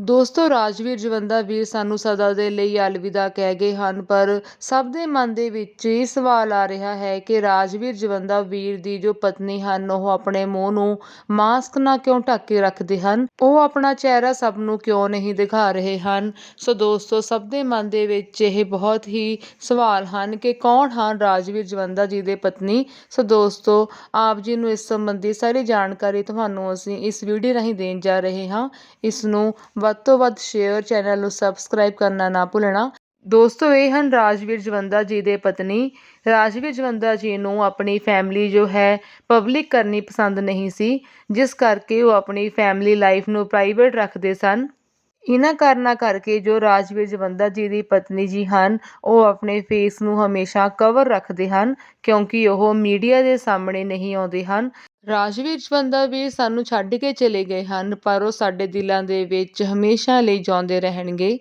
ਦੋਸਤੋ, ਰਾਜਵੀਰ ਜਵੰਦਾ ਵੀਰ ਸਾਨੂੰ ਸਦਾ ਦੇ ਲਈ ਅਲਵਿਦਾ ਕਹਿ ਗਏ ਹਨ, ਪਰ ਸਭ ਦੇ ਮਨ ਦੇ ਵਿੱਚ ਇਹ ਸਵਾਲ ਆ ਰਿਹਾ ਹੈ ਕਿ ਰਾਜਵੀਰ ਜਵੰਦਾ ਵੀਰ ਦੀ ਜੋ ਪਤਨੀ ਹਨ, ਉਹ ਆਪਣੇ ਮੂੰਹ ਨੂੰ ਮਾਸਕ ਨਾਲ ਕਿਉਂ ਢੱਕ ਕੇ ਰੱਖਦੇ ਹਨ? ਉਹ ਆਪਣਾ ਚਿਹਰਾ ਸਭ ਨੂੰ ਕਿਉਂ ਨਹੀਂ ਦਿਖਾ ਰਹੇ ਹਨ? ਸੋ ਦੋਸਤੋ, ਸਭ ਦੇ ਮਨ ਦੇ ਵਿੱਚ ਇਹ ਬਹੁਤ ਹੀ ਸਵਾਲ ਹਨ ਕਿ ਕੌਣ ਹਨ ਰਾਜਵੀਰ ਜਵੰਦਾ ਜੀ ਦੇ ਪਤਨੀ? ਸੋ ਦੋਸਤੋ, ਆਪ ਜੀ ਨੂੰ ਇਸ ਸੰਬੰਧੀ ਸਾਰੀ ਜਾਣਕਾਰੀ ਤੁਹਾਨੂੰ ਅਸੀਂ ਇਸ ਵੀਡੀਓ ਰਾਹੀਂ ਦੇਣ ਜਾ ਰਹੇ ਹਾਂ। ਇਸ ਨੂੰ ਵੱਧ ਤੋਂ ਵੱਧ ਸ਼ੇਅਰ ਚੈਨਲ ਨੂੰ ਸਬਸਕ੍ਰਾਈਬ ਕਰਨਾ ਨਾ ਭੁੱਲਣਾ। ਦੋਸਤੋ, ਇਹ ਹਨ ਰਾਜਵੀਰ ਜਵੰਦਾ ਜੀ ਦੇ ਪਤਨੀ। ਰਾਜਵੀਰ ਜਵੰਦਾ ਜੀ ਨੂੰ ਆਪਣੀ ਫੈਮਿਲੀ ਜੋ ਹੈ ਪਬਲਿਕ ਕਰਨੀ ਪਸੰਦ ਨਹੀਂ ਸੀ, ਜਿਸ ਕਰਕੇ ਉਹ ਆਪਣੀ ਫੈਮਿਲੀ ਲਾਈਫ ਨੂੰ ਪ੍ਰਾਈਵੇਟ ਰੱਖਦੇ ਸਨ। ਇਹਨਾਂ ਕਾਰਨਾਂ ਕਰਕੇ ਜੋ ਰਾਜਵੀਰ ਜਵੰਦਾ ਜੀ ਦੀ ਪਤਨੀ ਜੀ ਹਨ, ਉਹ ਆਪਣੇ ਫੇਸ ਨੂੰ ਹਮੇਸ਼ਾ ਕਵਰ ਰੱਖਦੇ ਹਨ, ਕਿਉਂਕਿ ਉਹ ਮੀਡੀਆ ਦੇ ਸਾਹਮਣੇ ਨਹੀਂ ਆਉਂਦੇ ਹਨ। ਰਾਜਵੀਰ ਜਵੰਦਾ ਵੀਰ ਸਾਨੂੰ ਛੱਡ ਕੇ ਚਲੇ ਗਏ ਹਨ, ਪਰ ਉਹ ਸਾਡੇ ਦਿਲਾਂ ਦੇ ਵਿੱਚ ਹਮੇਸ਼ਾ ਲਈ ਜਿਉਂਦੇ ਰਹਿਣਗੇ।